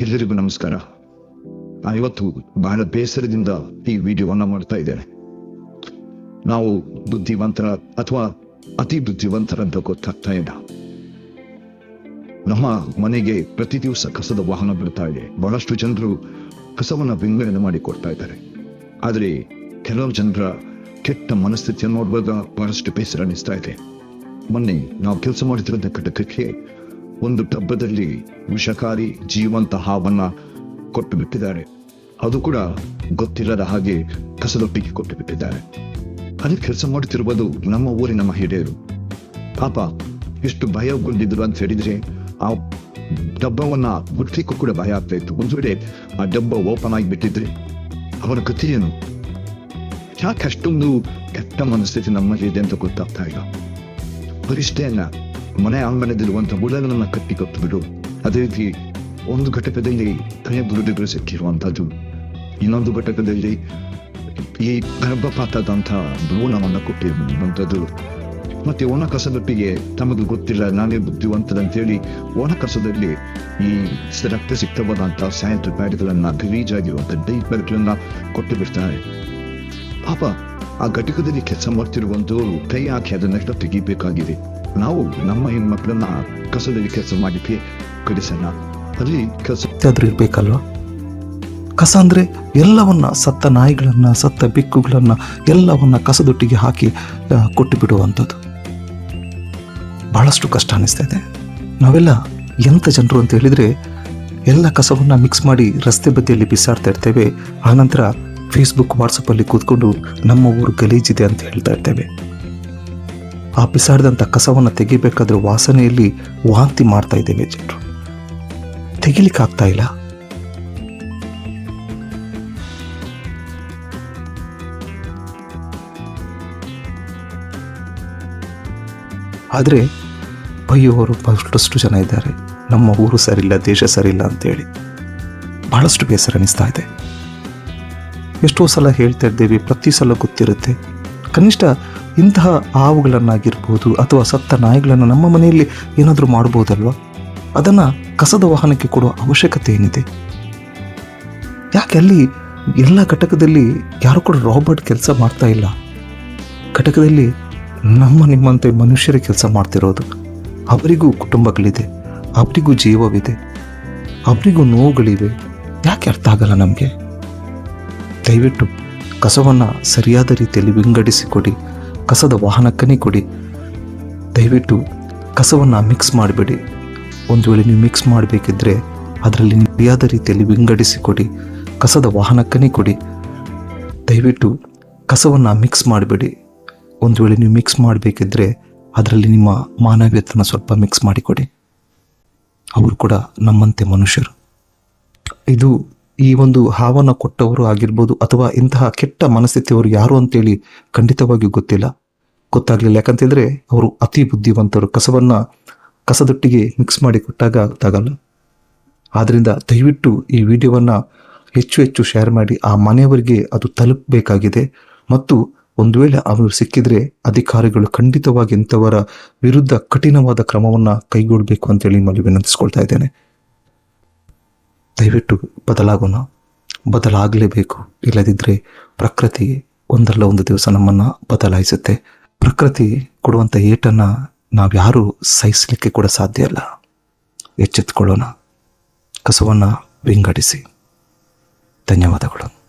ಎಲ್ಲರಿಗೂ ನಮಸ್ಕಾರ. ನಾನು ಇವತ್ತು ಬಹಳ ಬೇಸರದಿಂದ ಈ ವಿಡಿಯೋವನ್ನು ಮಾಡ್ತಾ ಇದ್ದೇನೆ. ನಾವು ಬುದ್ಧಿವಂತರ ಅಥವಾ ಅತಿ ಬುದ್ಧಿವಂತರಂತ ಗೊತ್ತಾಗ್ತಾ ಇಲ್ಲ. ನಮ್ಮ ಮನೆಗೆ ಪ್ರತಿ ದಿವಸ ಕಸದ ವಾಹನ ಬಿಡ್ತಾ ಇದೆ. ಬಹಳಷ್ಟು ಜನರು ಕಸವನ್ನ ವಿಂಗಡಣೆ ಮಾಡಿ ಕೊಡ್ತಾ ಇದ್ದಾರೆ. ಆದರೆ ಕೆಲವು ಜನರ ಕೆಟ್ಟ ಮನಸ್ಥಿತಿಯನ್ನು ನೋಡುವಾಗ ಬಹಳಷ್ಟು ಬೇಸರ ಅನಿಸ್ತಾ ಇದೆ. ಮೊನ್ನೆ ನಾವು ಕೆಲಸ ಮಾಡಿದ್ರಂತ ಘಟಕಕ್ಕೆ ಒಂದು ಡಬ್ಬದಲ್ಲಿ ವಿಷಕಾರಿ ಜೀವಂತ ಹಾವನ್ನ ಕೊಟ್ಟು ಬಿಟ್ಟಿದ್ದಾರೆ ಅದು ಕೂಡ ಗೊತ್ತಿಲ್ಲದ ಹಾಗೆ ಕಸದೊಟ್ಟಿಗೆ ಕೊಟ್ಟು ಬಿಟ್ಟಿದ್ದಾರೆ ಅಲ್ಲಿ ಕೆಲಸ ಮಾಡುತ್ತಿರುವುದು ನಮ್ಮ ಊರಿನ ಮಹಿಳೆಯರು. ಪಾಪ, ಎಷ್ಟು ಭಯಗೊಂಡಿದ್ರು ಅಂತ ಹೇಳಿದ್ರೆ ಆ ಡಬ್ಬವನ್ನ ಮುಟ್ಲಿಕ್ಕೂ ಕೂಡ ಭಯ ಆಗ್ತಾ ಇತ್ತು. ಒಂದು ವೇಳೆ ಆ ಡಬ್ಬ ಓಪನ್ ಆಗಿ ಬಿಟ್ಟಿದ್ರೆ ಅವರ ಗತಿ ಏನು? ಯಾಕೆ ಅಷ್ಟೊಂದು ಕೆಟ್ಟ ಮನಸ್ಥಿತಿ ನಮ್ಮಲ್ಲಿ ಇದೆ ಅಂತ ಗೊತ್ತಾಗ್ತಾ ಇಲ್ಲ. ಅಲ್ಲ ಮನೆ ಆಂಗಣದಲ್ಲಿರುವಂತಹ ಹುಳಗಳನ್ನ ಕಟ್ಟಿ ಕಟ್ಟು ಬಿಡು. ಅದೇ ರೀತಿ ಒಂದು ಘಟಕದಲ್ಲಿ ಕೈ ಬುರುಡೆಗಳು ಸಿಕ್ಕಿರುವಂತಹದ್ದು, ಇನ್ನೊಂದು ಘಟಕದಲ್ಲಿ ಈ ಗರ್ಭಪಾತದಂತಹ ಭ್ರೂಣವನ್ನು ಕೊಟ್ಟಿರುವಂಥದ್ದು ಮತ್ತೆ ಒಣ ಕಸದೊಟ್ಟಿಗೆ ತಮಗೆ ಗೊತ್ತಿಲ್ಲ ನಾನೇ ಬುದ್ಧಿವಂತದಂತೇಳಿ ಒಣ ಕಸದಲ್ಲಿ ಈ ರಕ್ತ ಸಿಕ್ತವಾದಂತಹ ಸ್ಯಾನಿಟರಿ ಪ್ಯಾಡ್ಗಳನ್ನ ಗಲೀಜಾಗಿರುವಂತಹ ಪ್ಯಾಡ್ಗಳನ್ನ ಕೊಟ್ಟು ಬಿಡ್ತಾರೆ. ಪಾಪ, ಆ ಘಟಕದಲ್ಲಿ ಕೆಲಸ ಮಾಡ್ತಿರುವಂತವರು ಕೈ ಹಾಕಿ ಅದನ್ನೆಲ್ಲ ತೆಗಿಬೇಕಾಗಿದೆ. ನಾವು ನಮ್ಮ ಹೆಣ್ಮಕ್ಳನ್ನ ಕಸದಲ್ಲಿ ಕೆಲಸ ಮಾಡಲಿಕ್ಕೆ ಕಳಿಸೋಣ ಅಲ್ಲಿ ಕಸ ಆದ್ರೂ ಇರಬೇಕಲ್ವ? ಕಸ ಅಂದರೆ ಎಲ್ಲವನ್ನ, ಸತ್ತ ನಾಯಿಗಳನ್ನು, ಸತ್ತ ಬೆಕ್ಕುಗಳನ್ನು, ಎಲ್ಲವನ್ನ ಕಸದೊಟ್ಟಿಗೆ ಹಾಕಿ ಕೊಟ್ಟು ಬಿಡುವಂಥದ್ದು. ಬಹಳಷ್ಟು ಕಷ್ಟ ಅನಿಸ್ತಾ ಇದೆ. ನಾವೆಲ್ಲ ಎಂಥ ಜನರು ಅಂತ ಹೇಳಿದರೆ, ಎಲ್ಲ ಕಸವನ್ನು ಮಿಕ್ಸ್ ಮಾಡಿ ರಸ್ತೆ ಬದಿಯಲ್ಲಿ ಬಿಸಾಡ್ತಾ ಇರ್ತೇವೆ. ಆನಂತರ ಫೇಸ್ಬುಕ್ ವಾಟ್ಸಪ್ಪಲ್ಲಿ ಕೂತ್ಕೊಂಡು ನಮ್ಮ ಊರು ಗಲೀಜಿದೆ ಅಂತ ಹೇಳ್ತಾ ಇರ್ತೇವೆ. ಆ ಬಿಸಾಡಿದಂಥ ಕಸವನ್ನು ತೆಗಿಬೇಕಾದ್ರೆ ವಾಸನೆಯಲ್ಲಿ ವಾಂತಿ ಮಾಡ್ತಾ ಇದ್ದೇವೆ ಜನರು. ತೆಗಿಲಿಕ್ಕಾಗ್ತಾ ಇಲ್ಲ? ಆದರೆ ಬೈಯುವವರು ಬಹಳಷ್ಟು ಜನ ಇದ್ದಾರೆ. ನಮ್ಮ ಊರು ಸರಿಯಿಲ್ಲ, ದೇಶ ಸರಿಯಿಲ್ಲ ಅಂತೇಳಿ. ಬಹಳಷ್ಟು ಬೇಸರ ಅನಿಸ್ತಾ ಇದೆ. ಎಷ್ಟೋ ಸಲ ಹೇಳ್ತಾ ಇದ್ದೇವೆ, ಪ್ರತಿ ಸಲ ಗೊತ್ತಿರುತ್ತೆ. ಕನಿಷ್ಠ ಇಂತಹ ಹಾವುಗಳನ್ನಾಗಿರ್ಬೋದು ಅಥವಾ ಸತ್ತ ನಾಯಿಗಳನ್ನು ನಮ್ಮ ಮನೆಯಲ್ಲಿ ಏನಾದರೂ ಮಾಡ್ಬೋದಲ್ವಾ? ಅದನ್ನು ಕಸದ ವಾಹನಕ್ಕೆ ಕೊಡುವ ಅವಶ್ಯಕತೆ ಏನಿದೆ? ಯಾಕೆ ಅಲ್ಲಿ ಎಲ್ಲ ಘಟಕದಲ್ಲಿ ಯಾರು ಕೂಡ ರಾಬರ್ಟ್ ಕೆಲಸ ಮಾಡ್ತಾ ಇಲ್ಲ? ಘಟಕದಲ್ಲಿ ನಮ್ಮ ನಿಮ್ಮಂತೆ ಮನುಷ್ಯರೇ ಕೆಲಸ ಮಾಡ್ತಿರೋದು. ಅವರಿಗೂ ಕುಟುಂಬಗಳಿದೆ, ಅವರಿಗೂ ಜೀವವಿದೆ, ಅವರಿಗೂ ನೋವುಗಳಿವೆ. ಯಾಕೆ ಅರ್ಥ ಆಗಲ್ಲ ನಮಗೆ? ದಯವಿಟ್ಟು ಕಸವನ್ನು ಸರಿಯಾದ ರೀತಿಯಲ್ಲಿ ವಿಂಗಡಿಸಿ ಕೊಡಿ ಕಸದ ವಾಹನಕ್ಕನೇ ಕೊಡಿ. ದಯವಿಟ್ಟು ಕಸವನ್ನು ಮಿಕ್ಸ್ ಮಾಡಬೇಡಿ. ಒಂದು ವೇಳೆ ನೀವು ಮಿಕ್ಸ್ ಮಾಡಬೇಕಿದ್ರೆ ಅದರಲ್ಲಿ ಸರಿಯಾದ ರೀತಿಯಲ್ಲಿ ವಿಂಗಡಿಸಿ ಕೊಡಿ. ಕಸದ ವಾಹನಕ್ಕನೇ ಕೊಡಿ. ದಯವಿಟ್ಟು ಕಸವನ್ನು ಮಿಕ್ಸ್ ಮಾಡಬೇಡಿ. ಒಂದು ವೇಳೆ ನೀವು ಮಿಕ್ಸ್ ಮಾಡಬೇಕಿದ್ರೆ ಅದರಲ್ಲಿ ನಿಮ್ಮ ಮಾನವೀಯತನ ಸ್ವಲ್ಪ ಮಿಕ್ಸ್ ಮಾಡಿಕೊಡಿ ಅವರು ಕೂಡ ನಮ್ಮಂತೆ ಮನುಷ್ಯರು. ಇದು ಈ ಒಂದು ಹಾವನ್ನು ಕೊಟ್ಟವರು ಆಗಿರ್ಬೋದು ಅಥವಾ ಇಂತಹ ಕೆಟ್ಟ ಮನಸ್ಥಿತಿಯವರು ಯಾರು ಅಂತೇಳಿ ಖಂಡಿತವಾಗಿ ಗೊತ್ತಿಲ್ಲ. ಗೊತ್ತಾಗಲಿಲ್ಲ. ಯಾಕಂತಂದ್ರೆ ಅವರು ಅತಿ ಬುದ್ಧಿವಂತರು. ಕಸವನ್ನ ಕಸದೊಟ್ಟಿಗೆ ಮಿಕ್ಸ್ ಮಾಡಿ ಕೊಟ್ಟಾಗ ಗೊತ್ತಾಗಲ್ಲ. ಆದ್ರಿಂದ ದಯವಿಟ್ಟು ಈ ವಿಡಿಯೋವನ್ನ ಹೆಚ್ಚು ಹೆಚ್ಚು ಶೇರ್ ಮಾಡಿ. ಆ ಮನೆಯವರಿಗೆ ಅದು ತಲುಪಬೇಕಾಗಿದೆ. ಮತ್ತು ಒಂದು ವೇಳೆ ಅವರು ಸಿಕ್ಕಿದ್ರೆ ಅಧಿಕಾರಿಗಳು ಖಂಡಿತವಾಗಿ ಇಂಥವರ ವಿರುದ್ಧ ಕಠಿಣವಾದ ಕ್ರಮವನ್ನ ಕೈಗೊಳ್ಳಬೇಕು ಅಂತೇಳಿ ನಿಮ್ಮಲ್ಲಿ ವಿನಂತಿಸ್ಕೊಳ್ತಾ ಇದ್ದೇನೆ. ದಯವಿಟ್ಟು ಬದಲಾಗೋಣ. ಬದಲಾಗಲೇಬೇಕು. ಇಲ್ಲದಿದ್ದರೆ ಪ್ರಕೃತಿ ಒಂದಲ್ಲ ಒಂದು ದಿವಸ ನಮ್ಮನ್ನು ಬದಲಾಯಿಸುತ್ತೆ. ಪ್ರಕೃತಿ ಕೊಡುವಂಥ ಏಟನ್ನು ನಾವ್ಯಾರೂ ಸಹಿಸಲಿಕ್ಕೆ ಕೂಡ ಸಾಧ್ಯ ಇಲ್ಲ. ಎಚ್ಚೆತ್ತುಕೊಳ್ಳೋಣ ಕಸವನ್ನು ವಿಂಗಡಿಸಿ. ಧನ್ಯವಾದಗಳು.